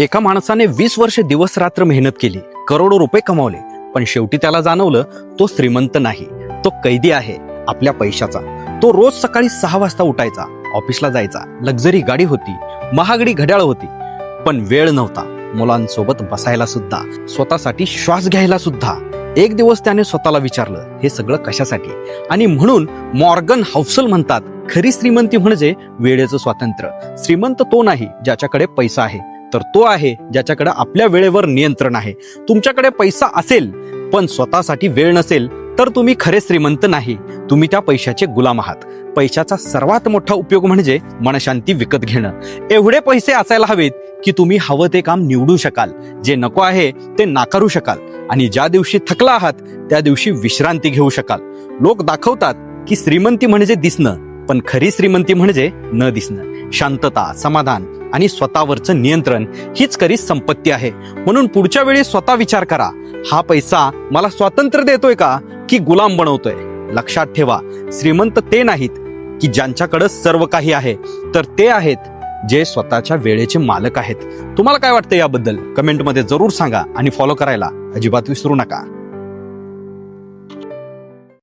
एका माणसाने वीस वर्ष दिवस रात्र मेहनत केली करोडो रुपये कमावले पण शेवटी त्याला जाणवलं तो श्रीमंत नाही. तो कैदी आहे आपल्या पैशाचा. तो रोज सकाळी सहा वाजता उठायचा ऑफिसला जायचा लक्झरी गाडी होती महागडी घड्याळ होती. पण वेळ नव्हता मुलांसोबत बसायला सुद्धा स्वतःसाठी श्वास घ्यायला सुद्धा. एक दिवस त्याने स्वतःला विचारलं हे सगळं कशासाठी? आणि म्हणून मॉर्गन हाऊसल म्हणतात खरी श्रीमंती म्हणजे वेळेचं स्वातंत्र्य. श्रीमंत तो नाही ज्याच्याकडे पैसा आहे. तर तो आहे ज्याच्याकडे आपल्या वेळेवर नियंत्रण आहे. तुमच्याकडे पैसा असेल पण स्वतःसाठी वेळ नसेल तर तुम्ही खरे श्रीमंत नाही. तुम्ही त्या पैशाचे गुलाम आहात. पैशाचा सर्वात मोठा उपयोग म्हणजे मनशांती विकत घेणं. एवढे पैसे असायला हवेत की तुम्ही हवं ते काम निवडू शकाल. जे नको आहे ते नाकारू शकाल. आणि ज्या दिवशी थकला आहात त्या दिवशी विश्रांती घेऊ शकाल. लोक दाखवतात की श्रीमंती म्हणजे दिसणं. पण खरी श्रीमंती म्हणजे न दिसणं. शांतता समाधान आणि स्वतःवरचं नियंत्रण हीच खरी संपत्ती आहे. म्हणून पुढच्या वेळी स्वतः विचार करा हा पैसा मला स्वातंत्र्य देतोय का की गुलाम बनवतोय? लक्षात ठेवा श्रीमंत ते नाहीत की ज्यांच्याकडे सर्व काही आहे. तर ते आहेत जे स्वतःच्या वेळेचे मालक आहेत. तुम्हाला काय वाटतं याबद्दल? कमेंटमध्ये जरूर सांगा आणि फॉलो करायला अजिबात विसरू नका.